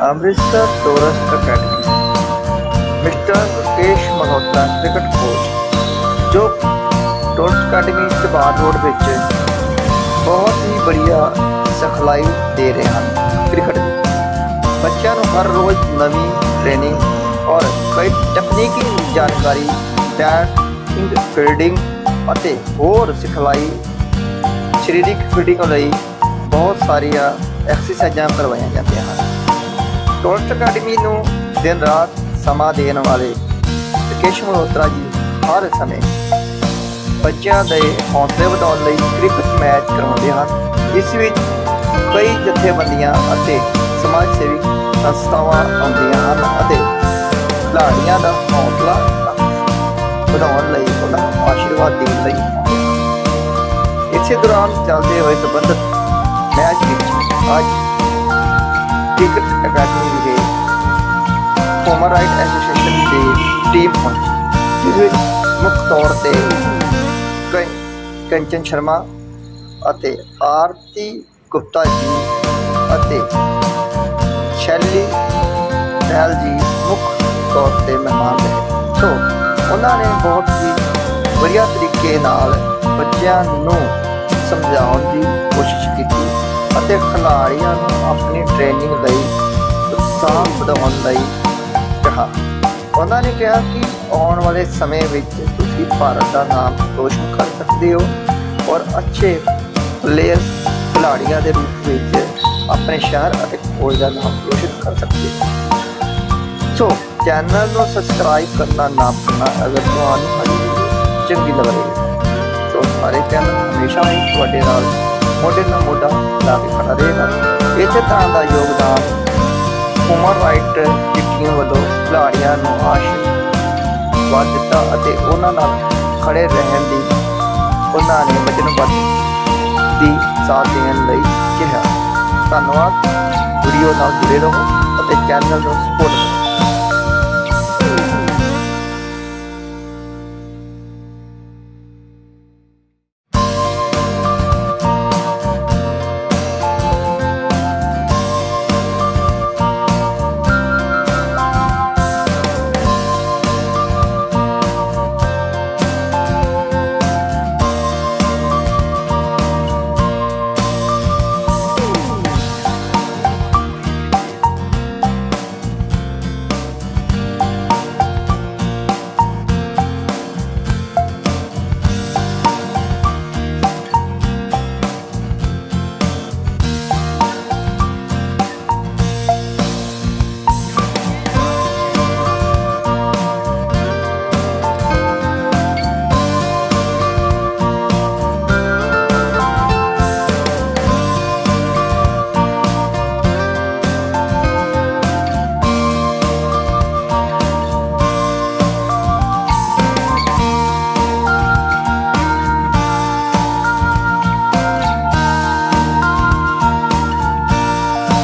Amritsar tourist academy, mister Rakesh Malhotra cricket coach, ਜੋ tourist academy Chabar road ਵਿੱਚ ਬਹੁਤ ਹੀ ਬੜੀਆ ਸਿਖਲਾਈ ਦੇ ਰਹੇ ਹਨ ਕ੍ਰਿਕਟ ਦੀ। ਬੱਚਿਆਂ ਨੂੰ ਹਰ ਰੋਜ਼ ਨਵੀਂ ਟ੍ਰੇਨਿੰਗ ਔਰ ਕਈ ਤਕਨੀਕੀ ਜਾਣਕਾਰੀ ਬੈਟਿੰਗ ਫੀਲਡਿੰਗ ਅਤੇ ਹੋਰ ਸਿਖਲਾਈ, ਸਰੀਰਕ ਫਿਟਿੰਗ ਲਈ ਬਹੁਤ ਸਾਰੀਆਂ ਐਕਸਰਸਾਈਜ਼ਾਂ ਕਰਵਾਈਆਂ ਜਾਂਦੀਆਂ ਹਨ। ਟੋਰਸਟ ਅਕੈਡਮੀ ਨੂੰ ਦਿਨ ਰਾਤ ਸਮਾਂ ਦੇਣ ਵਾਲੇ ਰਕੇਸ਼ ਮਲਹੋਤਰਾ ਜੀ ਹਰ ਸਮੇਂ ਬੱਚਿਆਂ ਦੇ ਹੌਸਲੇ ਵਧਾਉਣ ਲਈ ਕ੍ਰਿਕਟ ਮੈਚ ਕਰਵਾਉਂਦੇ ਹਨ। ਇਸ ਵਿੱਚ ਕਈ ਜਥੇਬੰਦੀਆਂ ਅਤੇ ਸਮਾਜ ਸੇਵੀ ਸੰਸਥਾਵਾਂ ਆਉਂਦੀਆਂ ਹਨ ਅਤੇ ਖਿਡਾਰੀਆਂ ਦਾ ਹੌਸਲਾ ਵਧਾਉਣ ਲਈ ਉਹਨਾਂ ਨੂੰ ਆਸ਼ੀਰਵਾਦ ਦੇਣ ਲਈ ਇਸੇ ਦੌਰਾਨ ਚੱਲਦੇ ਹੋਏ ਸੰਬੰਧਿਤ ਮੈਚ ਵਿੱਚ ਅੱਜ ਕ੍ਰਿਕਟ ਅਕੈਡਮੀ ਦੇ ਹਿਊਮਨ ਰਾਈਟ ਐਸੋਸੀਏਸ਼ਨ ਦੀ ਟੀਮ ਪਹੁੰਚੀ ਜਿਸ ਵਿੱਚ ਮੁੱਖ ਤੌਰ ਤੇ ਕੰਚਨ ਸ਼ਰਮਾ ਅਤੇ ਆਰਤੀ ਗੁਪਤਾ ਜੀ ਅਤੇ ਸ਼ੈਲੀ ਦਹਿਲ ਜੀ ਮੁੱਖ ਤੌਰ ਤੇ ਮਹਿਮਾਨ ਰਹੇ। ਸੋ ਉਹਨਾਂ ਨੇ ਬਹੁਤ ਹੀ ਵਧੀਆ ਤਰੀਕੇ ਨਾਲ ਬੱਚਿਆਂ ਨੂੰ ਸਮਝਾਉਣ ਦੀ ਕੋਸ਼ਿਸ਼ ਕੀਤੀ। ਅਤੇ ਖਿਡਾਰੀਆਂ ਨੂੰ ਆਪਣੀ ਟ੍ਰੇਨਿੰਗ ਲਈ ਉਤਸ਼ਾਹ ਵਧਾਉਣ ਲਈ ਕਿਹਾ। ਉਹਨਾਂ ਨੇ ਕਿਹਾ ਕਿ ਆਉਣ ਵਾਲੇ ਸਮੇਂ ਵਿੱਚ ਤੁਸੀਂ ਭਾਰਤ ਦਾ ਨਾਮ ਰੋਸ਼ਨ ਕਰ ਸਕਦੇ ਹੋ ਔਰ ਅੱਛੇ ਪਲੇਅਰ ਖਿਡਾਰੀਆਂ ਦੇ ਰੂਪ ਵਿੱਚ ਆਪਣੇ ਸ਼ਹਿਰ ਅਤੇ ਕੋਲ ਦਾ ਨਾਮ ਰੋਸ਼ਨ ਕਰ ਸਕਦੇ ਹੋ। ਸੋ ਚੈਨਲ ਨੂੰ ਸਬਸਕ੍ਰਾਈਬ ਕਰਨਾ ਨਾ ਭੁੱਲਣਾ, ਅਗਰ ਤੁਹਾਨੂੰ ਚੰਗੀ ਲੱਗ ਰਹੀ ਹੈ। ਸੋ, ਸਾਰੇ ਚੈਨਲ ਹਮੇਸ਼ਾ ਹੀ ਤੁਹਾਡੇ ਨਾਲ ਮੋਢੇ ਨਾਲ ਮੋਢਾ ਲਾ ਕੇ ਖੜਾ ਰਹੇਗਾ। ਇਸੇ ਤਰ੍ਹਾਂ ਦਾ ਯੋਗਦਾਨ ਹਿਊਮਨ ਰਾਈਟ ਟੀਮ ਵੱਲੋਂ ਖਿਡਾਰੀਆਂ ਨੂੰ ਆਸ਼ੀਰਵਾਦ ਦਿੱਤਾ ਅਤੇ ਉਹਨਾਂ ਨਾਲ ਖੜੇ ਰਹਿਣ ਦੀ ਉਹਨਾਂ ਨੇ ਵਚਨਬੱਧ ਦੀ ਸਾਥ ਦੇਣ ਲਈ ਕਿਹਾ। ਧੰਨਵਾਦ। ਵੀਡੀਓ ਨਾਲ ਜੁੜੇ ਰਹੋ ਅਤੇ ਚੈਨਲ ਨੂੰ ਸਪੋਰਟ ਕਰੋ।